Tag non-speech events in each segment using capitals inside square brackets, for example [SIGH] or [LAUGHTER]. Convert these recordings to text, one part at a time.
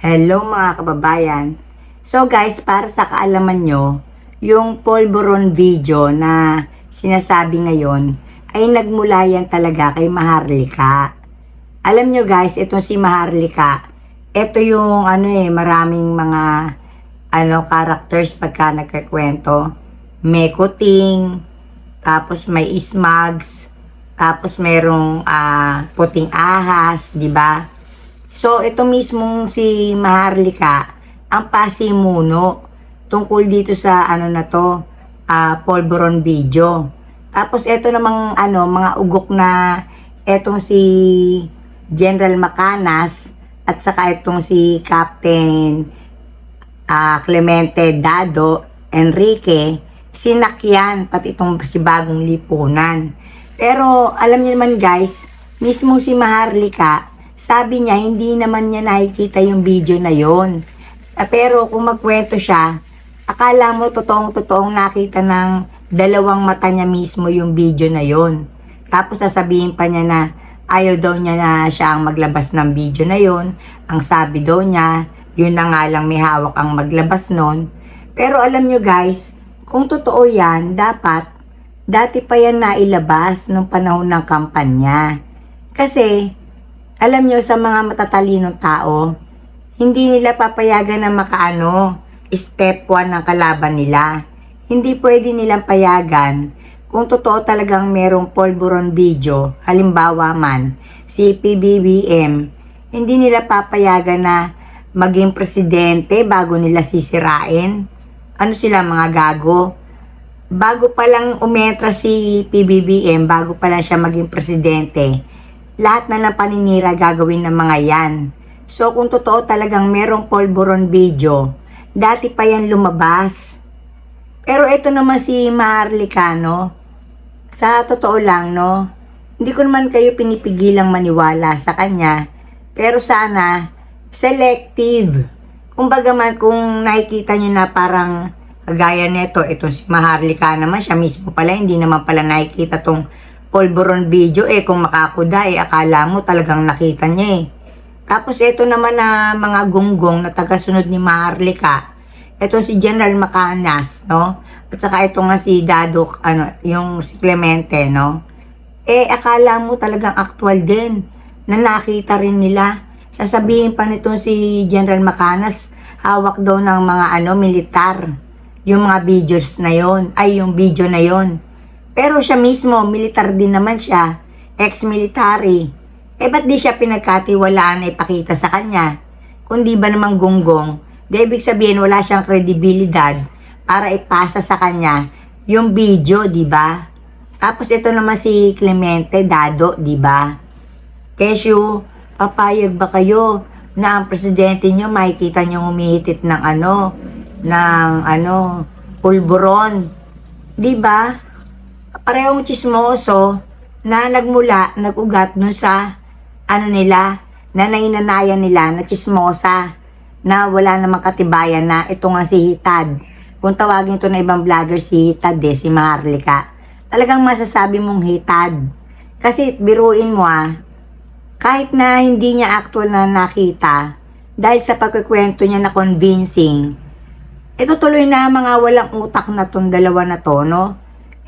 Hello mga kababayan. So guys, para sa kaalaman nyo, yung polvoron video na sinasabi ngayon ay nagmula yan talaga kay Maharlika. Alam nyo guys, itong si Maharlika, ito yung ano eh, maraming mga ano characters pagka nagkikwento. May kuting, tapos may ismags, tapos merong ah, puting ahas, di ba? So, ito mismong si Maharlika, ang pasimuno tungkol dito sa ano na to, ah, polvoron video. Tapos, ito namang ano, mga ugok na etong si General Macanas at saka itong si Captain ah, Clemente Dado Enrique, sinakyan pati itong si bagong lipunan. Pero alam niyo naman guys, mismo si Maharlika, sabi niya hindi naman niya nakikita yung video na yon. Ah, Pero kung magkwento siya, akala mo totoong-totoong nakita ng dalawang mata niya mismo yung video na yon. Tapos sasabihin pa niya na ayaw daw niya na siya ang maglabas ng video na yon. Ang sabi daw niya, yun na nga lang may hawak ang maglabas nun. Pero alam nyo guys, kung totoo yan, dapat dati pa yan nailabas nung panahon ng kampanya. Kasi, alam nyo sa mga matatalinong tao, hindi nila papayagan na makaano, step 1 ng kalaban nila. Hindi pwede nilang payagan kung totoo talagang merong polvoron video, halimbawa man, si PBBM, hindi nila papayagan na maging presidente bago nila sisirain. Ano sila mga gago? Bago pa lang umetra si PBBM, bago pa lang siya maging presidente, lahat na ng paninira gagawin ng mga yan. So kung totoo talagang merong polvoron video, dati pa yan lumabas. Pero ito naman si Maharlika, no? Sa totoo lang, no? Hindi ko naman kayo pinipigilang maniwala sa kanya. Pero sana, selective. Kumbaga man, kung nakikita nyo na parang kagaya nito, ito si Maharlika naman, siya mismo pala, hindi naman pala nakikita tong polvoron video. Eh, kung makakuda, eh, akala mo talagang nakita niya eh. Tapos ito naman na mga gunggong na tagasunod ni Maharlika. Ito si General Macanas, no? At saka ito nga si Dadok, ano, yung si Clemente, no? Eh, akala mo talagang actual din na nakita rin nila. Sasabihin pa nito si General Macanas, hawak daw ng mga ano, militar. Yung mga videos na yon ay yung video na yon Pero siya mismo, militar din naman siya, ex-military. Eh, ba't di siya pinagkatiwalaan na ipakita sa kanya? Kung di ba namang gunggong, di ibig sabihin wala siyang kredibilidad para ipasa sa kanya yung video, di ba? Tapos ito naman si Clemente Dado, di ba? Kesyo, papayag ba kayo na ang presidente nyo makikita nyo humihitit ng ano, ng ano, pulburon. Di ba? Parehong chismoso na nagmula, nagugat nun sa ano nila, na nainanayan nila na chismosa na wala namang katibayan na ito nga si Hitad. Kung tawagin ito na ibang vlogger si Hitad eh, si Maharlika. Talagang masasabi mong Hitad. Kasi biruin mo ah, kahit na hindi niya actual na nakita, dahil sa pagkikwento niya na convincing, ito tuloy na mga walang utak na tong dalawa na to, no?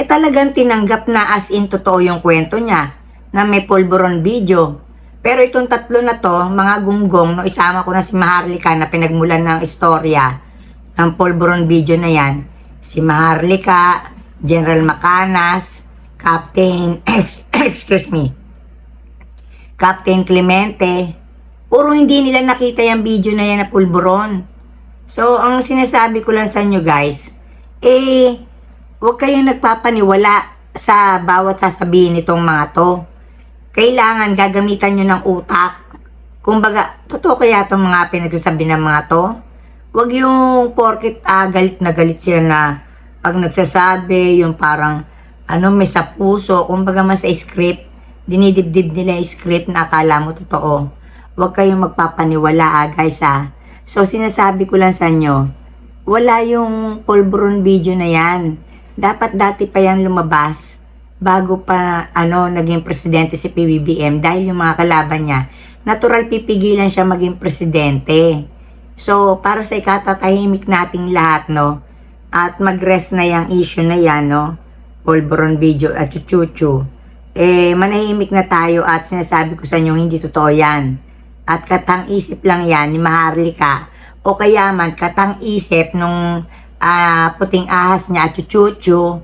Eh talagang tinanggap na as in totoo yung kwento niya, na may pulburon video. Pero itong tatlo na to, mga gunggong, no, isama ko na si Maharlika na pinagmulan ng istorya ng pulburon video na yan. Si Maharlika, General Macanas, Captain, [CLEARS THROAT] excuse me, Captain Clemente, puro hindi nila nakita yung video na yan na pulburon. So, ang sinasabi ko lang sa inyo guys, eh, huwag kayong nagpapaniwala sa bawat sasabihin nitong mga to. Kailangan gagamitan nyo ng utak. Kumbaga, totoo kaya itong mga pinagsasabi ng mga to? Huwag yung porkit ah, galit na galit sila na pag nagsasabi, yung parang ano may sa puso, kumbaga mas sa script, dinidibdib nila yung script na akala mo totoo. Huwag kayong magpapaniwala ah, guys ah. So sinasabi ko lang sa inyo, wala yung pulburon video na yan. Dapat dati pa yan lumabas bago pa ano naging presidente si PBBM dahil yung mga kalaban niya natural pipigilan siya maging presidente. So, para sa ikatatahimik nating lahat, no? At mag-rest na yung issue na yan, no? Polvoron video at chuchuchu. Eh, manahimik na tayo at sinasabi ko sa inyo, hindi totoo yan. At katang isip lang yan ni Maharlika. O kaya man, katang isip nung ah, puting ahas niya at chuchuchu.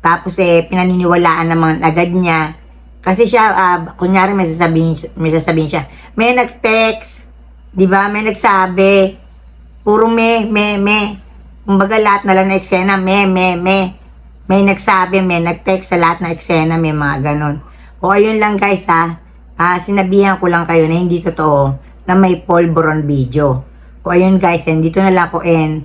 Tapos eh, pinaniniwalaan naman agad niya. Kasi siya, ah, kunyari may sasabihin, may sasabihin siya, may nag-text, di ba? May nagsabi, puro me, me, me. Kumbaga lahat na lang na eksena, me, me, me. May nagsabi, may nag-text sa lahat na eksena, may mga ganon. O ayun lang guys ha, ah, sinabihan ko lang kayo na hindi totoo na may polvoron video. O ayun guys, and dito na lang ako and